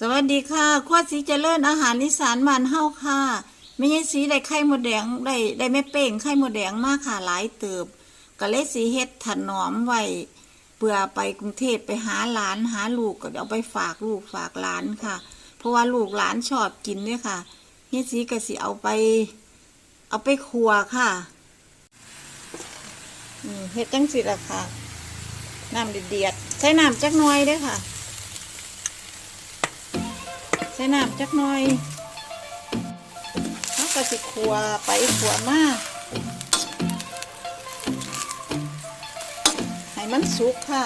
สวัสดีค่ะขวดสีเจริญอาหารอีสานบ้านเฮาค่ะไม่ใช่สีได้ไข่หมดแดงได้ได้แม่เป้งไข่หมดแดงมากค่ะหลายเติบก็เลยสีเฮ็ดถนอมไว้เพื่อไปกรุงเทพไปหาหลานหาลูกก็เอาไปฝากลูกฝากหลานค่ะ เพราะว่าลูกหลานชอบกินเนี่ยค่ะเฮ็ดสีก็สิเอาไป เอาไปครัวค่ะเฮ็ดจังสิละค่ะน้ำเดือดใช้น้ำจักน่อยเด้อค่ะ ใส่น้ำจักหน่อยเขาก็สิขัวไปขัวมาให้มันสุกค่ะ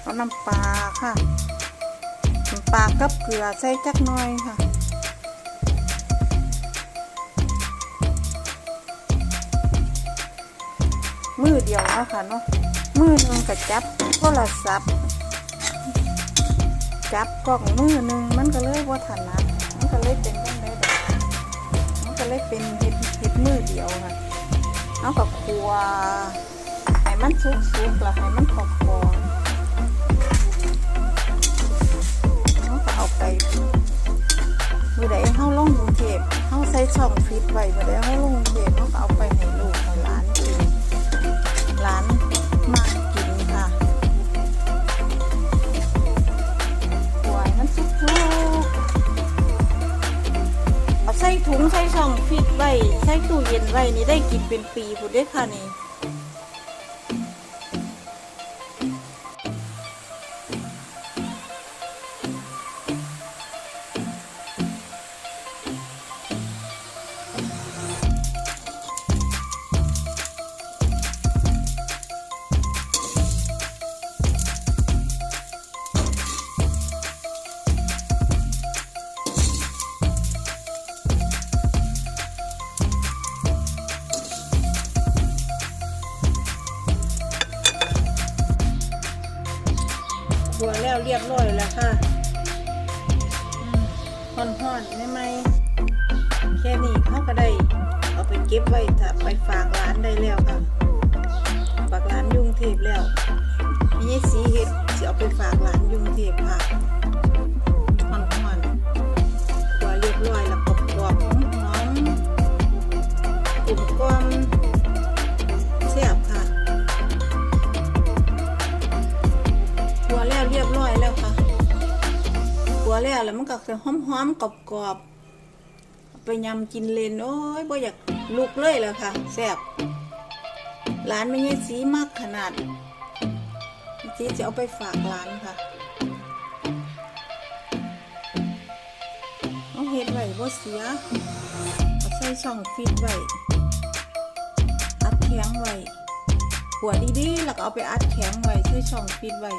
เอาน้ำปลาค่ะน้ำปลากับเกลือใส่จักหน่อยค่ะมือเดียวเนาะค่ะเนาะมือนึงก็จับโทรศัพท์ จับกล่องมือหนึ่งมันก็เลยว่าถนัดมันก็เลยเป็นจังไดดอกมันก็เลยเป็นเห็ดเห็ดมือเดียวค่ะเอากับครัวให้มันสุกสุกแล้วให้มันขอบคอเอาก็เอาไปมือใดเฮาลงกรุงเทพเฮาใส่ช่องฟิตไว้มือใดเฮาลงกรุงเทพเฮาก็เอาไปให้ลูก ถุงใส่ช่องฟิตไว้ใส่ตู้เย็นไว้นี่ได้กินเป็นปีพุ่นเด้อค่ะนี่ แล้วเรียบร้อยแล้วค่ะห่อนห่อนๆไม่ไหมแค่นี้เขาก็ได้เอาไปเก็บไว้ถ้าไปฝากร้านได้แล้วค่ะฝากร้านยุงเทพแล้วมีสีเห็ดจะเอาไปฝากร้าน แล้วค่ะหัวแล้วแล้วมันก็จะหอมๆกรอบๆเอาไปยำกินเลนโอ้ยบ่อยากลุกเลยแล้วค่ะแซ่บร้านไม่ใช่สีมากขนาดจีจะเอาไปฝากร้านค่ะเอาเฮ็ดไว้บ่เสียเอาใส่ช่องฟิตไว้อัดแข็งไว้หัวดีๆแล้วก็เอาไปอัดแข็งไว้ใส่ช่องฟิตไว้